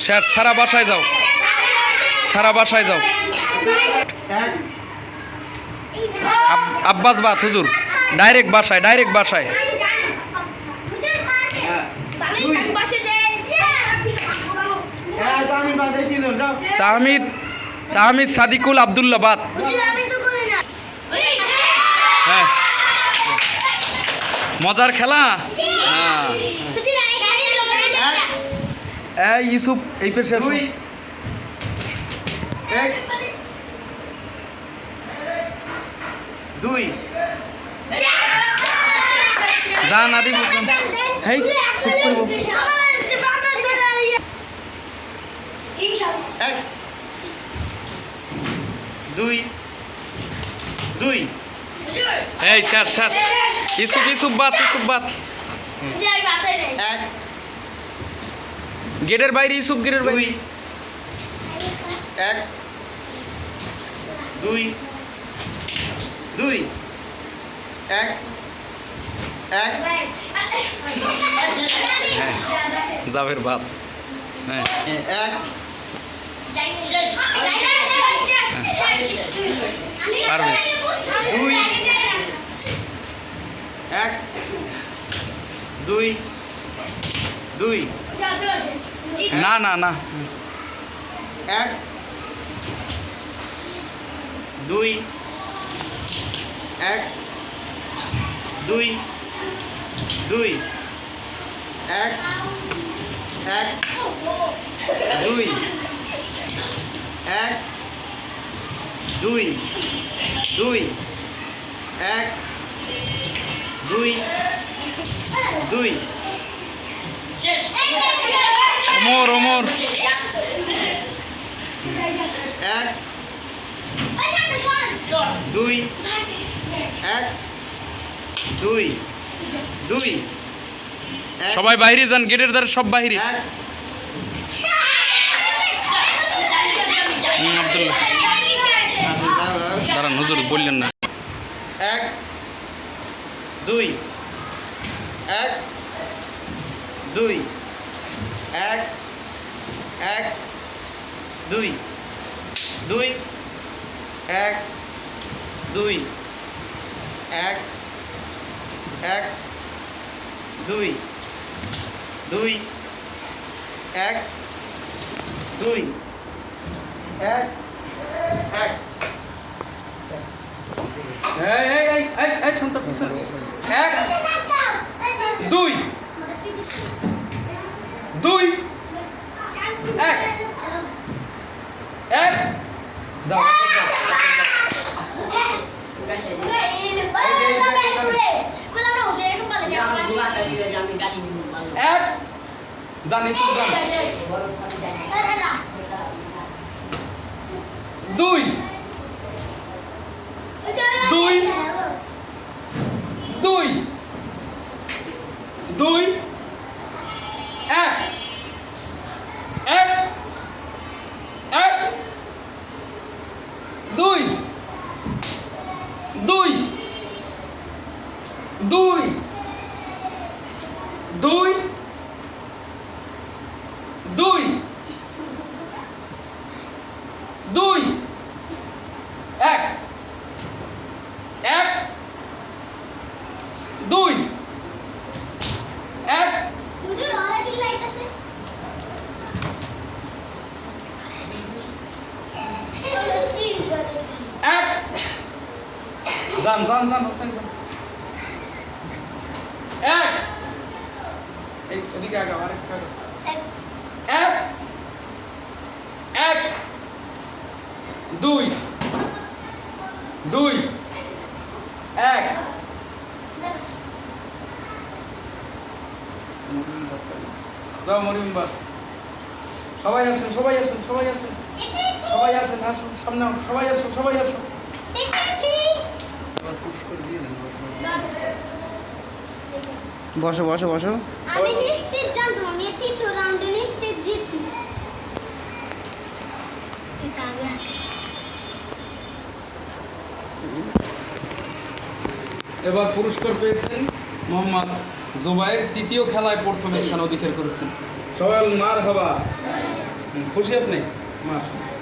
Sir, সারা বাসায় যাও। সারা বাসায় যাও। আব্বাস বাত হুজুর। ডাইরেক্ট বাসায় ডাইরেক্ট বাসায়। তাহমিদ তাহমিদ সাদিকুল আবদুল্লা বাদ। হ্যাঁ। মজার খেলা? হ্যাঁ। এই ইউসুফ এই পেশে দুই এক। দুই। যা না দিব হেই চুপ করব এক। দুই। দুই। এই স্যার স্যার। ইউসুফ ইউসুফ বাদ ইউসুফ বাদ। এক। গেটের বাইরে ইউসুফ গেটের বাইরে। এক দুই দুই এক এক। জাভের বাদ হ্যাঁ। এক। দুই এক দুই দুই। না না না। এক। দুই। এক। দুই। দুই। এক। এক। দুই। এক। দুই। দুই। এক। দুই। দুই। ওমর ওমর এক দুই এক দুই দুই সবাই বাইরে যান গেটের দ্বারা সব বাইরে। আব্দুল্লাহ। দাঁড়ান হুজুর বললেন না। এক দুই এক দুই এক এক, দুই দুই, এক দুই, এক এক, দুই দুই, এক দুই, এক এক। এই এই এই এই শান্ত পিছন এক, দুই। দুই এক। এক। যাও এক। জানি দুই দুই দুই এক এক এক দুই দুই দুই দুই দুই দুই এক এক দুই এক। এক। যান যান যান হোসেন যান এক এদিকে আগাও আরেক আগাও এক। এক। দুই। দুই। এক। যাও মরিম বাস। সবাই আসেন সবাই আসেন সবাই আসেন। সবাই আসেন আসুন সামনে সবাই আসুন সবাই আসুন। বসো বসো বসো। আমি নিশ্চিত জানতাম আমি তৃতীয় রাউন্ডে নিশ্চিত জিতব। এবার পুরস্কার পেয়েছেন মোহাম্মদ জুবাইর তৃতীয় খেলায় প্রথম স্থান অধিকার করেছেন। সবাই মার হবা খুশি আপনি? হয়েছে?